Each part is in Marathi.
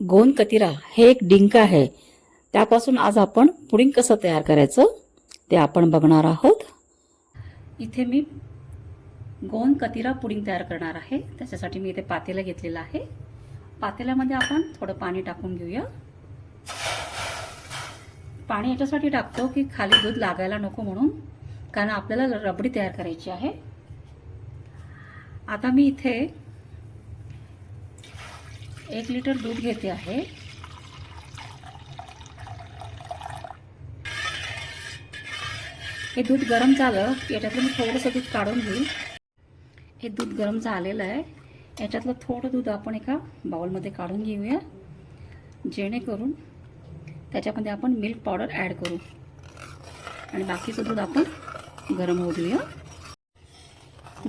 गोंद कतिरा हे एक डिंक आहे. त्यापासून आज आपण पुडिंग कसं तयार करायचं ते आपण बघणार आहोत. इथे मी गोंद कतिरा पुडिंग तयार करणार आहे. त्याच्यासाठी मी इथे पातेलं घेतलेलं आहे. पातेल्यामध्ये आपण थोडं पाणी टाकून घेऊया. पाणी याच्यासाठी टाकतो की खाली दूध लागायला नको म्हणून कारण आपल्याला रबडी तयार करायची आहे. आता मी इथे एक लिटर दूध घेते आहे. हे दूध गरम झालं की याच्यातलं मी थोडंसं दूध काढून घेईल हे दूध गरम झालेलं आहे. याच्यातलं थोडं दूध आपण एका बाउलमध्ये काढून घेऊया. जेणेकरून त्याच्यामध्ये आपण मिल्क पावडर ॲड करू. आणि बाकीचं दूध आपण गरम होऊ देऊया.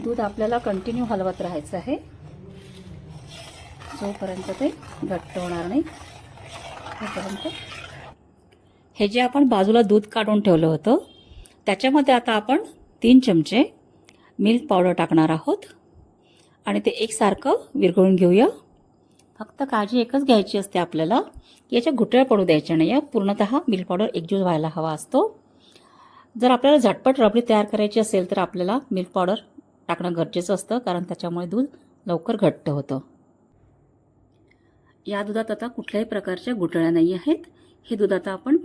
दूध आपल्याला कंटिन्यू हलवत राहायचं आहे. जोपर्यंत ते घट्ट होणार नाही तोपर्यंत. हे जे आपण बाजूला दूध काढून ठेवलं होतं त्याच्यामध्ये आता आपण तीन चमचे मिल्क पावडर टाकणार आहोत. आणि ते एकसारखं विरघळून घेऊया. फक्त काळजी एकच घ्यायची असते आपल्याला की याच्या घुटळ्या पडू द्यायच्या नाही. आहे पूर्णतः मिल्क पावडर एकजूट व्हायला हवा असतो. जर आपल्याला झटपट रबडी तयार करायची असेल तर आपल्याला मिल्क पावडर टाकणं गरजेचं असतं कारण त्याच्यामुळे दूध लवकर घट्ट होतं. या दुधात आता कुठल्याही प्रकारच्या गुठळ्या नाही आहेत. हे दूध आता आपण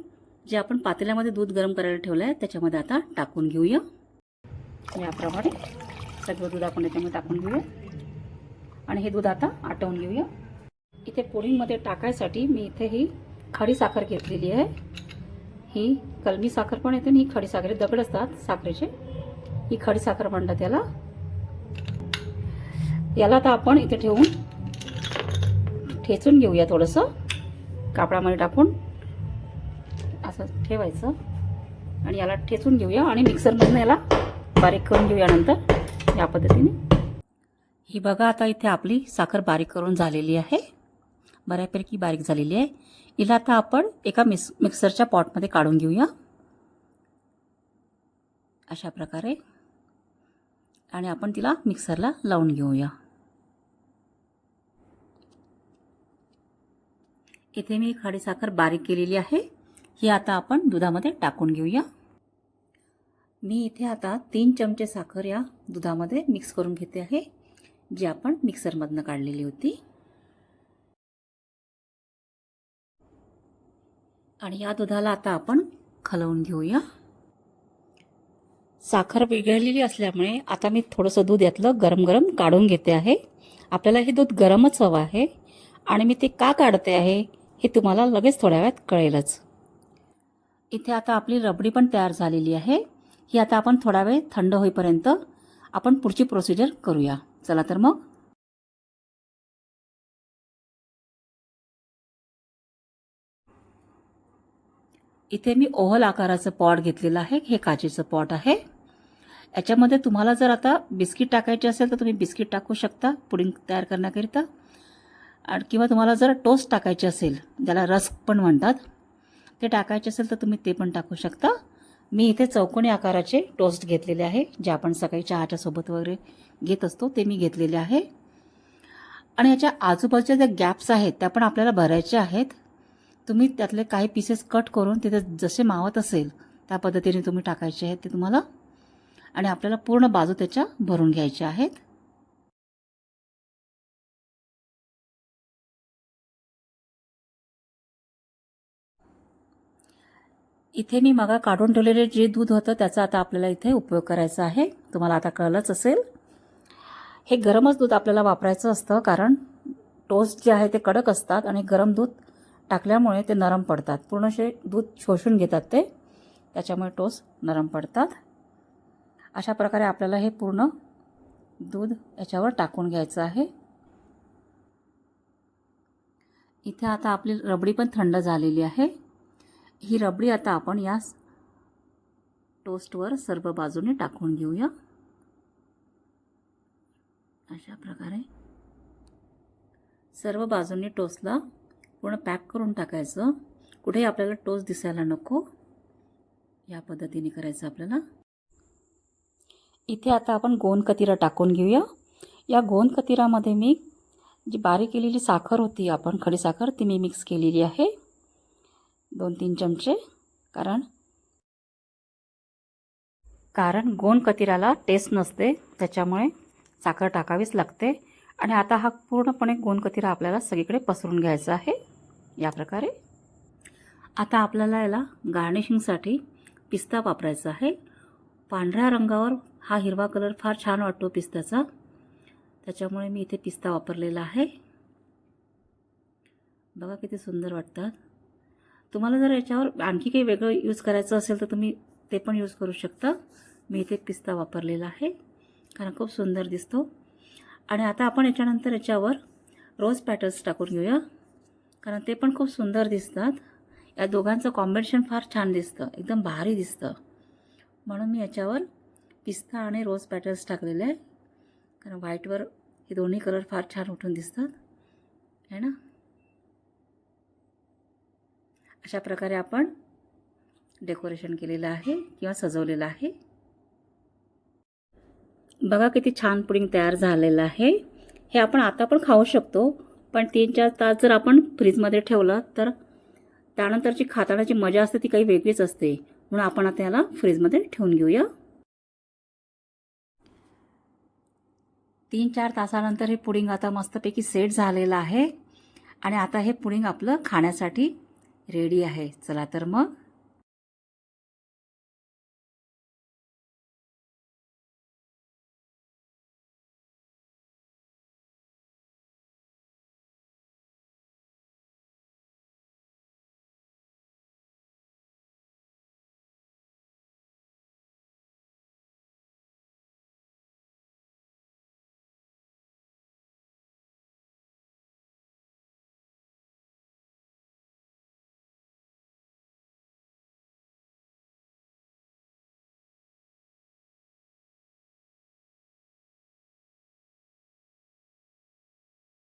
जे आपण पातेल्यामध्ये दूध गरम करायला ठेवलं आहे त्याच्यामध्ये आता टाकून घेऊया. याप्रमाणे सगळं दूध आपण याच्यामध्ये टाकून घेऊया. आणि हे दूध आता आटवून घेऊया. इथे पोळींमध्ये टाकायसाठी मी इथे ही खडी साखर घेतलेली आहे. ही कलमी साखर पण येते आणि ही खडी साखर दगड असतात साखरेचे. ही खडी साखर म्हणतात त्याला याला आता आपण इथे ठेवून ठेचून घेऊया थोडंसं. कापडामध्ये टाकून असं ठेवायचं. आणि याला ठेचून घेऊया आणि मिक्सरमधून याला बारीक करून घेऊया नंतर या पद्धतीने. ही बघा आता इथे आपली साखर बारीक करून झालेली आहे. बऱ्यापैकी बारीक झालेली आहे. हिला आता आपण एका मिक्स मिक्सरच्या पॉटमध्ये काढून घेऊया. अशा प्रकारे. आणि आपण तिला मिक्सरला लावून घेऊया. इथे मी खाडीसाखर बारीक केलेली आहे. ही आता आपण दुधामध्ये टाकून घेऊया. मी इथे आता तीन चमचे साखर या दुधामध्ये मिक्स करून घेते आहे जी आपण मिक्सरमधनं काढलेली होती. आणि या दुधाला आता आपण खलवून घेऊया. साखर विरघळलेली असल्यामुळे आता मी थोडंसं दूध यातलं गरम गरम काढून घेते आहे. आपल्याला हे दूध गरमच हवं आहे. आणि मी ते का काढते आहे? हे तुम्हाला लगेच थोड्या वेळात कळेलच. इथे आता आपली रबडी पण तयार झालेली आहे. ही आता आपण थोडा वेळ थंड होईपर्यंत आपण पुढची प्रोसिजर करूया. चला तर मग. इथे मी ओव्हल आकाराचं पॉट घेतलेलं आहे. हे काचेचं पॉट आहे. याच्यामध्ये तुम्हाला जर आता बिस्किट टाकायचे असेल तर तुम्ही बिस्किट टाकू शकता. पुडिंग तयार करण्याकरिता. किंवा तुम्हाला जर टोस्ट टाकायचे असेल ज्याला रस्क पण म्हणतात ते टाकायचे असेल तर तुम्ही ते पण टाकू शकता. मी इथे चौकोनी आकाराचे टोस्ट घेतलेले आहे जे आपण सकाळी चहाच्या सोबत वगैरे घेत असतो ते मी घेतलेले आहे. आणि याच्या आजूबाजूच्या ज्या गॅप्स आहेत त्या पण आपल्याला भरायच्या आहेत. तुम्ही त्यातले काही पीसेस कट करून तिथे जसे मावत असेल त्या पद्धतीने तुम्ही टाकायचे आहेत ते तुम्हाला. आणि आपल्याला पूर्ण बाजू त्याच्या भरून घ्यायच्या आहेत. इथे मी मागा काढून ठेवलेले जे दूध होतं त्याचा आता आपल्याला इथे उपयोग करायचा आहे. तुम्हाला आता कळलंच असेल. हे गरमच दूध आपल्याला वापरायचं असतं कारण टोस्ट जे आहे ते कडक असतात आणि गरम दूध टाकल्यामुळे ते नरम पडतात. पूर्णशे दूध शोषून घेतात ते. त्याच्यामुळे टोस्ट नरम पडतात. अशा प्रकारे आपल्याला हे पूर्ण दूध याच्यावर टाकून घ्यायचं आहे. इथे आता आपली रबडी पण थंड झालेली आहे. ही रबडी आता आपण या टोस्टवर सर्व बाजूने टाकून घेऊया. अशा प्रकारे. सर्व बाजूंनी टोस्टला पूर्ण पॅक करून टाकायचं. कुठेही आपल्याला टोस्ट दिसायला नको. या पद्धतीने करायचं आपल्याला. इथे आता आपण गोंद कतिरा टाकून घेऊया. या गोंद कतिरामध्ये मी जी बारीक केलेली साखर होती आपण खडीसाखर ती मी मिक्स केलेली आहे. दोन तीन चमचे कारण कारण गोंद कतिराला टेस्ट नसते त्याच्यामुळे साखर टाकावीच लागते. आणि आता हा पूर्णपणे गोंद कतिरा आपल्याला सगळीकडे पसरून घ्यायचा आहे. या प्रकारे आता आपल्याला याला गार्निशिंगसाठी पिस्ता वापरायचा आहे. पांढऱ्या रंगावर हा हिरवा कलर फार छान वाटतो पिस्त्याचा. त्याच्यामुळे मी इथे पिस्ता वापरलेला आहे. बघा किती सुंदर वाटतात. तुम्हाला जर याच्यावर आणखी काही वेगळं यूज करायचं असेल तर तुम्ही ते पण यूज करू शकता. मी इथे पिस्ता वापरलेला आहे. कारण खूप सुंदर दिसतो. आणि आता आपण याच्यानंतर याच्यावर रोज पॅटर्स टाकून घेऊया. कारण ते पण खूप सुंदर दिसतात. या दोघांचं कॉम्बिनेशन फार छान दिसतं. एकदम भारी दिसतं. म्हणून मी याच्यावर पिस्ता आणि रोज पॅटर्स टाकलेले आहे. कारण व्हाईटवर हे दोन्ही कलर फार छान उठून दिसतात. आहे ना? अशा प्रकारे आपण डेकोरेशन केलेलं आहे किंवा सजवलेलं आहे. बघा किती छान पुडिंग तयार झालेलं आहे. हे आपण आता पण खाऊ शकतो पण तीन चार तास जर आपण फ्रीजमध्ये ठेवलं तर त्यानंतरची खातानाची मजा असते ती काही वेगळीच असते. म्हणून आपण आता याला फ्रीजमध्ये ठेवून घेऊया. तीन चार तासानंतर हे पुडिंग आता मस्तपैकी सेट झालेलं आहे. आणि आता हे पुडिंग आपलं खाण्यासाठी रेडी आहे. चला तर मग